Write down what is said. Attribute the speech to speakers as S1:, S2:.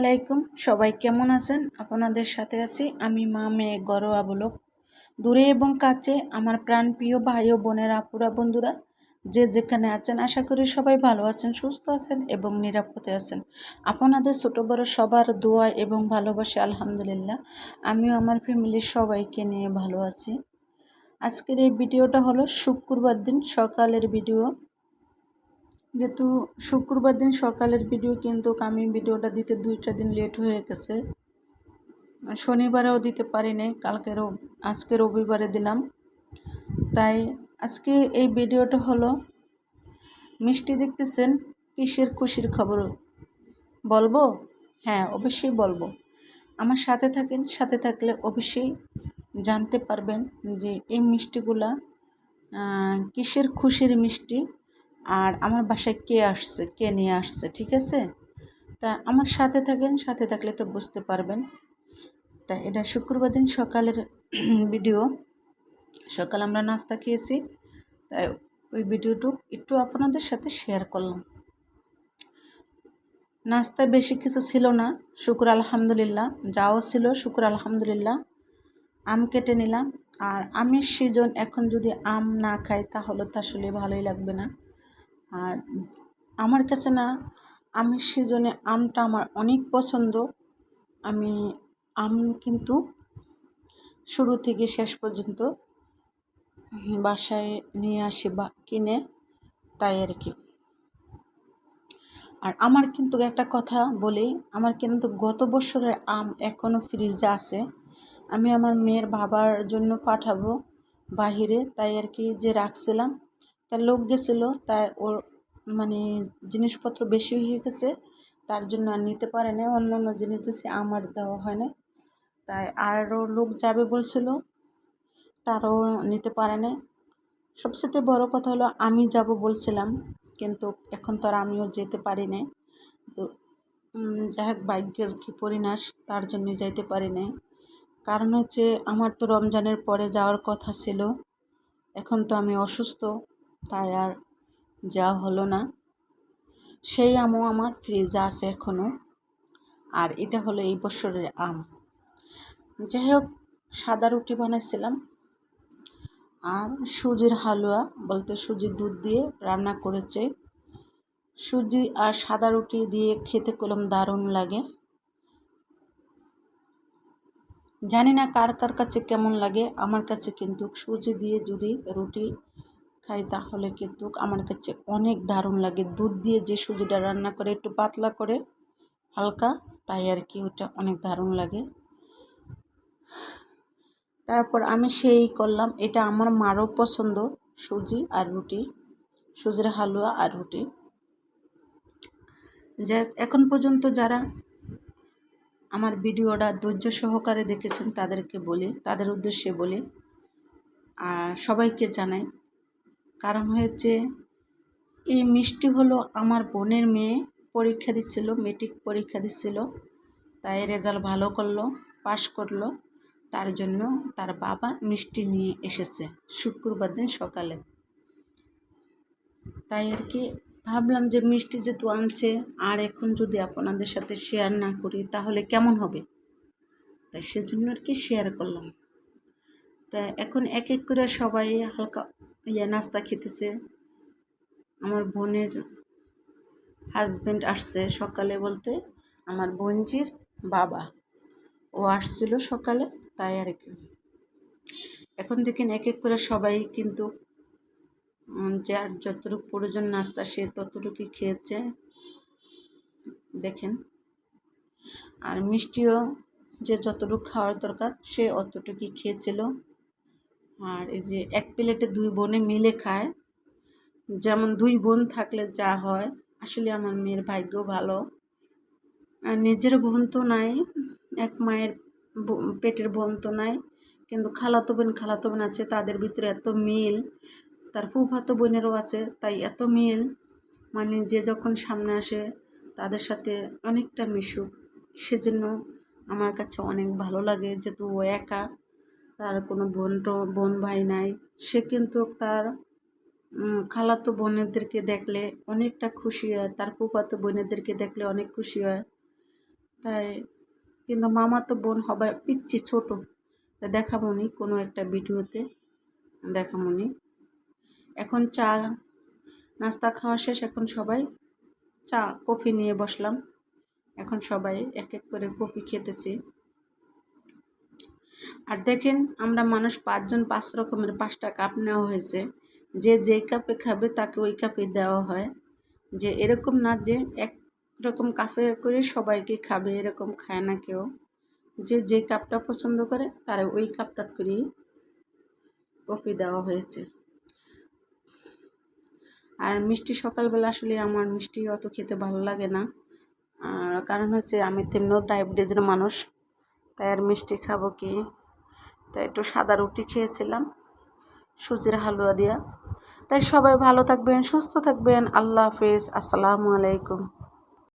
S1: আলাইকুম। সবাই কেমন আছেন? আপনাদের সাথে আছি আমি মা মেয়ে গরোয়া বলক। দূরে এবং কাছে আমার প্রাণপ্রিয় ভাই ও বোনের আপুরা বন্ধুরা, যে যেখানে আছেন আশা করি সবাই ভালো আছেন, সুস্থ আছেন এবং নিরাপদে আছেন। আপনাদের ছোটো বড় সবার দোয়া এবং ভালোবাসে, আলহামদুলিল্লাহ। আমিও আমার ফ্যামিলির সবাইকে নিয়ে ভালো আছি। আজকের এই ভিডিওটা হলো শুক্রবার দিন সকালের ভিডিও। যেহেতু শুক্রবার দিন সকালের ভিডিও কিন্তু আমি ভিডিওটা দিতে দুইটা দিন লেট হয়ে গেছে। শনিবারেও দিতে পারিনি, কালকে আজকে রবিবারে দিলাম। তাই আজকে এই ভিডিওটা হলো মিষ্টি দেখতেছেন, কিসের খুশির খবর? বলব? হ্যাঁ অবশ্যই বলব। আমার সাথে থাকেন, সাথে থাকলে অবশ্যই জানতে পারবেন যে এই মিষ্টিগুলা কিসের খুশির মিষ্টি? আর আমার বাসায় কে আসছে, কে নিয়ে আসছে, ঠিক আছে? তা আমার সাথে থাকেন, সাথে থাকলে তো বুঝতে পারবেন। তা এটা শুক্রবার দিন সকালের ভিডিও। সকাল আমরা নাস্তা খেয়েছি, তাই ওই ভিডিওটু একটু আপনাদের সাথে শেয়ার করলাম। নাস্তায় বেশি কিছু ছিল না, শুক্র আলহামদুলিল্লাহ, যাও ছিল, শুক্র আলহামদুলিল্লাহ, আম কেটে নিলাম। আর আমের সিজন এখন যদি আম না খাই, তাহলে তো আসলে ভালোই লাগবে না। আর আমার কাছে না আমের সিজনে আমটা আমার অনেক পছন্দ। আমি আম কিন্তু শুরু থেকে শেষ পর্যন্ত বাসায় নিয়ে আসি বা কিনে, তাই আর কি। আর আমার কিন্তু একটা কথা বলি, আমার কিন্তু গত বছরের আম এখনও ফ্রিজে আছে। আমি আমার মেয়ের বাবার জন্য পাঠাবো বাহিরে, তাই আর কি যে রাখছিলাম। তা লোক গেছিল, তাই ওর মানে জিনিসপত্র বেশি হয়ে গেছে, তার জন্য আর নিতে পারে না অন্য অন্য জিনিস দিয়েছে আমার দেওয়া হয় না তাই আরও লোক যাবে বলছিল, তারও নিতে পারে না সবচেয়ে বড় কথা হলো আমি যাব বলছিলাম, কিন্তু এখন তো আর আমিও যেতে পারি না তো যাই হোক, ভাগ্যের কী পরিণাস, তার জন্য যাইতে পারি নাই। কারণ হচ্ছে, আমার তো রমজানের পরে যাওয়ার কথা ছিল, এখন তো আমি অসুস্থ। তাই আর যাওয়া হলো না। সেই আমও আমার ফ্রিজে আছে এখনও আর এটা হলো এই বছরের আম। যাই হোক সাদা রুটি বানাইছিলাম। আর সুজির হালুয়া বলতে সুজির দুধ দিয়ে রান্না করেছে। সুজি আর সাদা রুটি দিয়ে খেতে কলম দারুণ লাগে। জানি না কার কার কাছে কেমন লাগে, আমার কাছে কিন্তু সুজি দিয়ে যদি রুটি খাই তাহলে কিন্তু আমার কাছে অনেক দারুণ লাগে। দুধ দিয়ে যে সুজিটা রান্না করে একটু পাতলা করে, হালকা, তাই আর কি ওটা অনেক দারুণ লাগে। তারপর আমি সেই করলাম, এটা আমার মারও পছন্দ, সুজি আর রুটি, সুজির হালুয়া আর রুটি। যে এখন পর্যন্ত যারা আমার ভিডিওটা ধৈর্য সহকারে দেখেছেন তাদেরকে বলি, তাদের উদ্দেশ্যে বলি, আর সবাইকে জানাই কারণ হয়েছে, এই মিষ্টি হলো আমার বোনের মেয়ে পরীক্ষা দিচ্ছিল মেট্রিক পরীক্ষা দিচ্ছিল। তাই রেজাল্ট ভালো করল পাশ করল। তার জন্য তার বাবা মিষ্টি নিয়ে এসেছে শুক্রবার দিন সকালে। তাই আর কি, ভাবলাম যে মিষ্টি যেহেতু আনছে, আর এখন যদি আপনাদের সাথে শেয়ার না করি তাহলে কেমন হবে? তাই সেজন্য আর কি শেয়ার করলাম। তা এখন এক এক করে সবাই হালকা ইয়ে নাস্তা খেতেছে। আমার বোনের হাজব্যান্ড আসছে সকালে বলতে। আমার বোনজির বাবা। ও আসছিল সকালে, তাই আর কি। এখন দেখেন এক এক করে সবাই কিন্তু যার যতটুকু প্রয়োজন নাস্তা, সে ততটুকুই খেয়েছে। দেখেন। আর মিষ্টিও যে যতটুকু খাওয়ার দরকার, সে অতটুকুই খেয়েছিল। আর এই যে এক প্লেটে দুই বোনে মিলে খায়। যেমন দুই বোন থাকলে যা হয়, আসলে আমার মেয়ের ভাগ্য ভালো। আর নিজের বোন তো নাই, এক মায়ের পেটের বোন তো নাই। কিন্তু খালাতো বোন খালাতো বোন আছে, তাদের ভিতরে এত মিল, তার ফুফাতো বোনেরও আছে, তাই এত মিল। মানে যে যখন সামনে আসে, তাদের সাথে অনেকটা মিশুক। সেজন্য আমার কাছে অনেক ভালো লাগে যেহেতু ও একা। তার কোনো বোন বোন ভাই নাই। সে কিন্তু তার খালাতো বোনেদেরকে দেখলে অনেকটা খুশি হয়, তার ফুফাতো বোনেদেরকে দেখলে অনেক খুশি হয়। তাই কিন্তু মামা তো বোন হবে পিচ্ছি ছোট। তা দেখাবনি কোনো একটা ভিডিওতে দেখাবনি এখন চা, নাস্তা খাওয়া শেষ, এখন সবাই চা, কফি নিয়ে বসলাম। এখন সবাই এক এক করে কফি খেতেছি। আর দেখেন, আমরা মানুষ পাঁচজন পাঁচ রকমের পাঁচটা কাপ নেওয়া হয়েছে। যে যেই কাপে খাবে, তাকে ওই কাপে দেওয়া হয়। যে এরকম না যে এক রকম কাপে করে সবাইকে খাবে, এরকম খায় না কেউ। যে যে কাপটা পছন্দ করে, তার ওই কাপটা করেই কফি দেওয়া হয়েছে। আর মিষ্টি সকালবেলা আসলে আমার মিষ্টি অত খেতে ভালো লাগে না। কারণ হচ্ছে আমি তেমনিও ডায়াবেটিসের মানুষ। তাই আর মিষ্টি খাব কি? তাই একটু সাদা রুটি খেয়েছিলাম, সুজির হালুয়া দিয়া। তাই সবাই ভালো থাকবেন, সুস্থ থাকবেন। আল্লাহ হাফেজ। আসসালামু আলাইকুম।